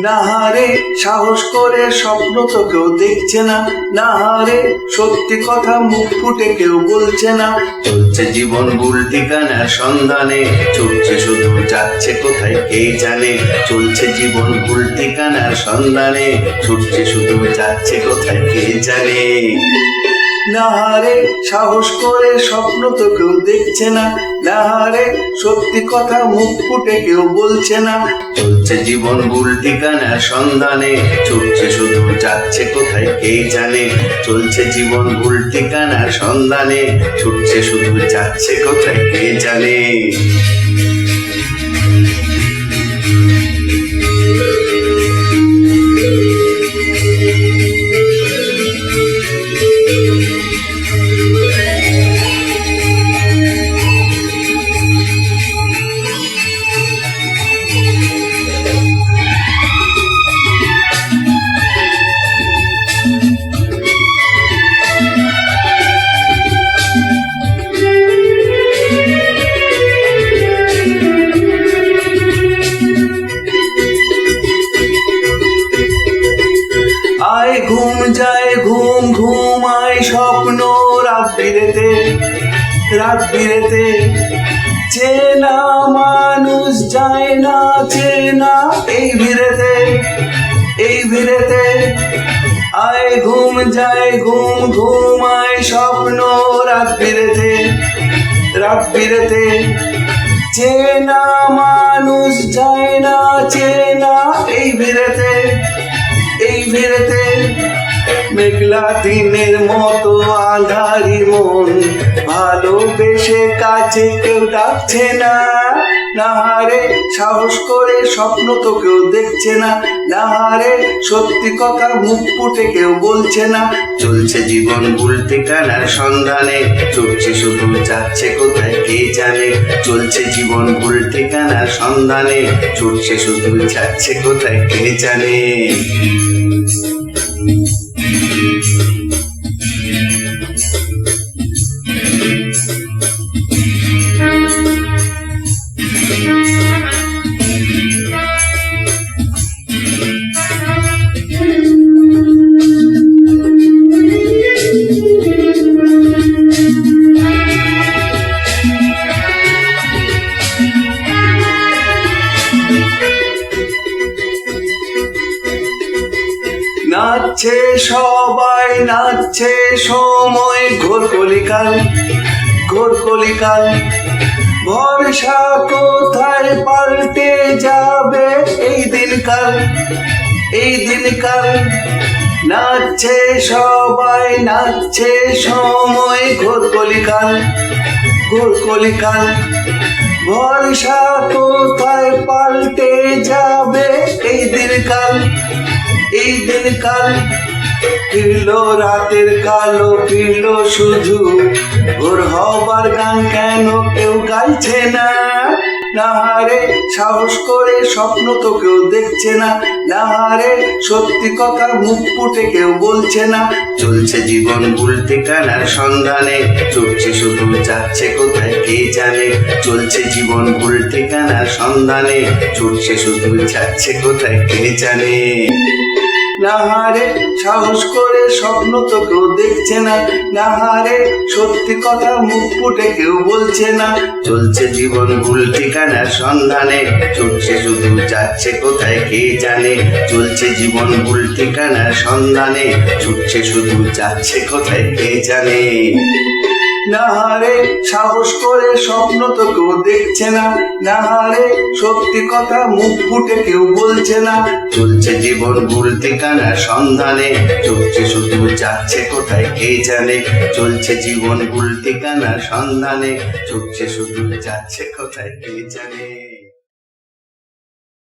না হারে সাহস করে স্বপ্ন তো কেউ দেখছে না। না হারে সত্যি কথা মুখ ফুটে কেউ বলছে না। চলছে জীবন ভুল ঠিকানার সন্ধানে। চলছে শুধু যাচ্ছে কোথায় কে জানে। চলছে জীবন ভুল ঠিকানার সন্ধানে। ছুটছে শুধু যাচ্ছে কোথায় কে জানে। না হারে সাহস করে স্বপ্ন তো কেউ দেখছে না। না হারে সত্যি কথা মুখ ফুটে কেউ বলছে না। চলছে জীবন ভুল ঠিকানার সন্ধানে, চলছে শুধু যাচ্ছে কোথায় কে জানে। চলছে জীবন ভুল ঠিকানার সন্ধানে, ছুটছে শুধু যাচ্ছে কোথায় কে জানে। রাত বিরেতে চেনা মানুষ যায় না, চেনা এই ভিড়েতে এই ভিড়েতে। আয় ঘুম যায়, ঘুম ঘুম আয় স্বপ্ন রাত বিরেতে রাত বিরেতে চেনা মানুষ যায় না, চেনা এই ভিড়েতে এই ভিড়েতে। মেঘলা দিনের মতো আধারি মন। ভালোবেসে কাছে কেউ ডাকছে না। নাহারে সাহস করে স্বপ্ন তো কেউ দেখছে না। নাহারে সত্যি কথা মুখ ফুটে কেউ বলছে না। চলছে জীবন ভুল ঠিকানার সন্ধানে। চলছে শুধু যাচ্ছে কোথায় কে জানে। চলছে জীবন ভুল ঠিকানার সন্ধানে। চলছে শুধু যাচ্ছে কোথায় কে জানে। Thank you. নাচছে সবাই, নাচছে সময়। ঘোর কলিকাল ঘোর কলিকাল ভরসা কোথায় পাল্টে যাবে এই দিনকাল এই দিনকাল নাচছে সবাই, নাচছে সময়। ঘোর কলিকাল ঘোর কলিকাল ভরসা কোথায় পাল্টে যাবে এই দিনকাল এই দিন কাল ফিরলো, রাতের কালো ফিরলো শুধু। ওর হবার গান কেন কেউ গাইছে না? নাহারে সাহস করে স্বপ্ন তো কেউ দেখছে না। নাহারে সত্যি কথা মুখ ফুটে কেউ বলছে না। চলছে জীবন ভুল ঠিকানার সন্ধানে। চলছে শুধু যাচ্ছে কোথায় কে জানে। চলছে জীবন ভুল ঠিকানার সন্ধানে। চলছে শুধু যাচ্ছে কোথায় কে জানে। নাহারে সাহস করে স্বপ্ন তো কেউ দেখছে না। নাহারে সত্যি কথা মুখ ফুটে কেউ বলছে না। চলছে জীবন ভুল ঠিকানার সন্ধানে। ছুটছে শুধু যাচ্ছে কোথায় কে জানে। চলছে জীবন ভুল ঠিকানার সন্ধানে। ছুটছে শুধু যাচ্ছে কোথায় কে জানে। নাহারে সাহস করে স্বপ্ন তো কেউ দেখছে না। নাহারে সত্যি কথা মুখ ফুটে কেউ বলছে না। চলছে জীবন ভুল ঠিকানা সন্ধানে। চলছে শুধু যাচ্ছে কোথায় কে জানে। চলছে জীবন ভুল ঠিকানা সন্ধানে। চলছে শুধু যাচ্ছে কোথায় কে জানে।